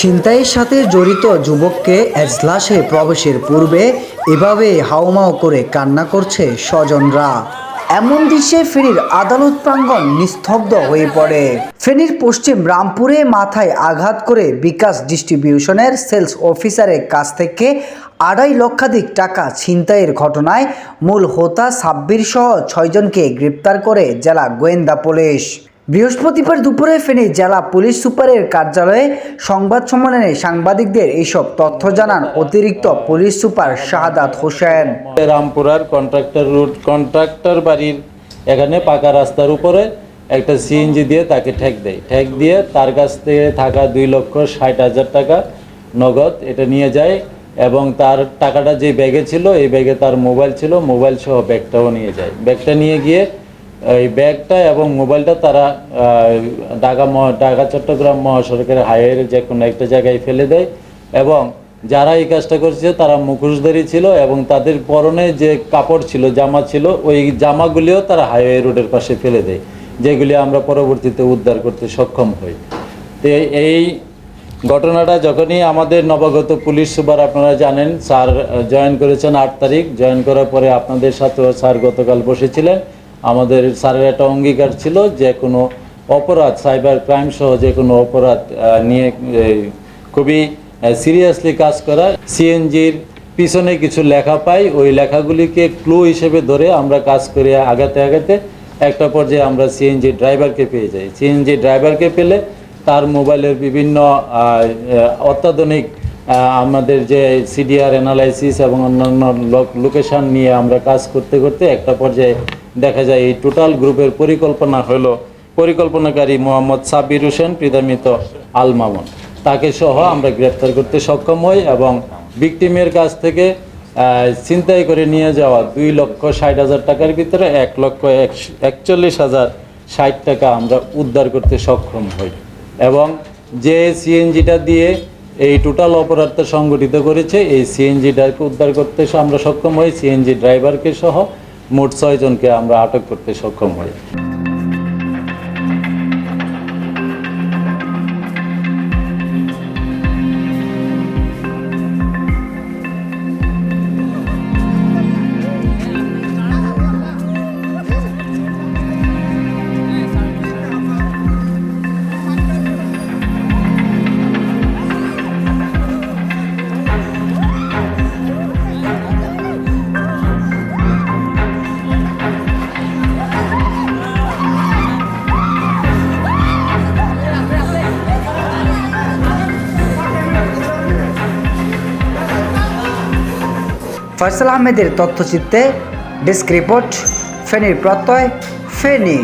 ছিনতাইয়ের সাথে জড়িত যুবককে এজলাসে প্রবেশের পূর্বে এভাবে হাউমাউ করে কান্না করছে স্বজনরা। এমন দৃশ্যে ফেনীর আদালত প্রাঙ্গণ নিস্তব্ধ হয়ে পড়ে। ফেনীর পশ্চিম রামপুরে মাথায় আঘাত করে বিকাশ ডিস্ট্রিবিউশনের সেলস অফিসারের কাছ থেকে আড়াই লক্ষাধিক টাকা ছিনতাইয়ের ঘটনায় মূল হোতা সাব্বির সহ ছয়জনকে গ্রেপ্তার করে জেলা গোয়েন্দা পুলিশ। বৃহস্পতিবার দুপুরে ফেনী জেলা পুলিশ সুপারের কার্যালয়ে সংবাদ সম্মেলনে সাংবাদিকদের এইসব তথ্য জানান অতিরিক্ত পুলিশ সুপার শাহাদাত হোসেন। রামপুরার কন্ট্রাক্টর রুট কন্ট্রাক্টর বাড়ির এখানে পাকা রাস্তার উপরে একটা সিএনজি দিয়ে তাকে ঠেক দেয়। ঠেক দিয়ে তার কাছ থেকে থাকা দুই লক্ষ ষাট হাজার টাকা নগদ এটা নিয়ে যায় এবং তার টাকাটা যে ব্যাগে ছিল, এই ব্যাগে তার মোবাইল ছিল, মোবাইল সহ ব্যাগটাও নিয়ে যায়। ব্যাগটা নিয়ে গিয়ে এই ব্যাগটা এবং মোবাইলটা তারা ঢাকা ঢাকা, চট্টগ্রাম মহাসড়কের হাইওয়ের যে কোনো একটা জায়গায় ফেলে দেয় এবং যারা এই কাজটা করছে তারা মুখোশধারী ছিল এবং তাদের পরনে যে কাপড় ছিল, জামা ছিল, ওই জামাগুলিও তারা হাইওয়ে রোডের পাশে ফেলে দেয়, যেগুলি আমরা পরবর্তীতে উদ্ধার করতে সক্ষম হই। তো এই ঘটনাটা যখনই আমাদের নবাগত পুলিশ সুপার, আপনারা জানেন, স্যার জয়েন করেছেন আট তারিখ। জয়েন করার পরে আপনাদের সাথেও স্যার গতকাল বসেছিলেন। আমাদের স্যারের একটা অঙ্গীকার ছিল যে কোনো অপরাধ, সাইবার ক্রাইম সহ যে কোনো অপরাধ নিয়ে খুবই সিরিয়াসলি কাজ করা। সিএনজির পিছনে কিছু লেখা পাই, ওই লেখাগুলিকে ক্লু হিসেবে ধরে আমরা কাজ করে আগাতে আগাতে একটা পর্যায়ে আমরা সিএনজি ড্রাইভারকে পেয়ে যাই। সিএনজি ড্রাইভারকে পেলে তার মোবাইলের বিভিন্ন অত্যাধুনিক আমাদের যে সিডিআর অ্যানালাইসিস এবং অন্যান্য লোকেশন নিয়ে আমরা কাজ করতে করতে একটা পর্যায়ে দেখা যায় এই টোটাল গ্রুপের পরিকল্পনা হলো পরিকল্পনাকারী মোহাম্মদ সাব্বির হোসেন পিতামিত আল মামুন তাকে সহ আমরা গ্রেপ্তার করতে সক্ষম হই এবং ভিকটিমের কাছ থেকে আহ, ছিনতাই করে নিয়ে যাওয়া দুই লক্ষ ষাট হাজার টাকার ভিতরে এক লক্ষ একচল্লিশ হাজার ষাট টাকা আমরা উদ্ধার করতে সক্ষম হই। এবং যে সিএনজিটা দিয়ে এই টোটাল অপরাধটা সংগঠিত করেছে এই সিএনজিটাকে উদ্ধার করতে আমরা সক্ষম হই। সিএনজি ড্রাইভারকে সহ মোট ছয়জনকে আমরা আটক করতে সক্ষম হই। ফয়সাল আহমেদের তথ্যচিত্রে ডেস্ক রিপোর্ট ফেনীর প্রত্যয় ফেনী।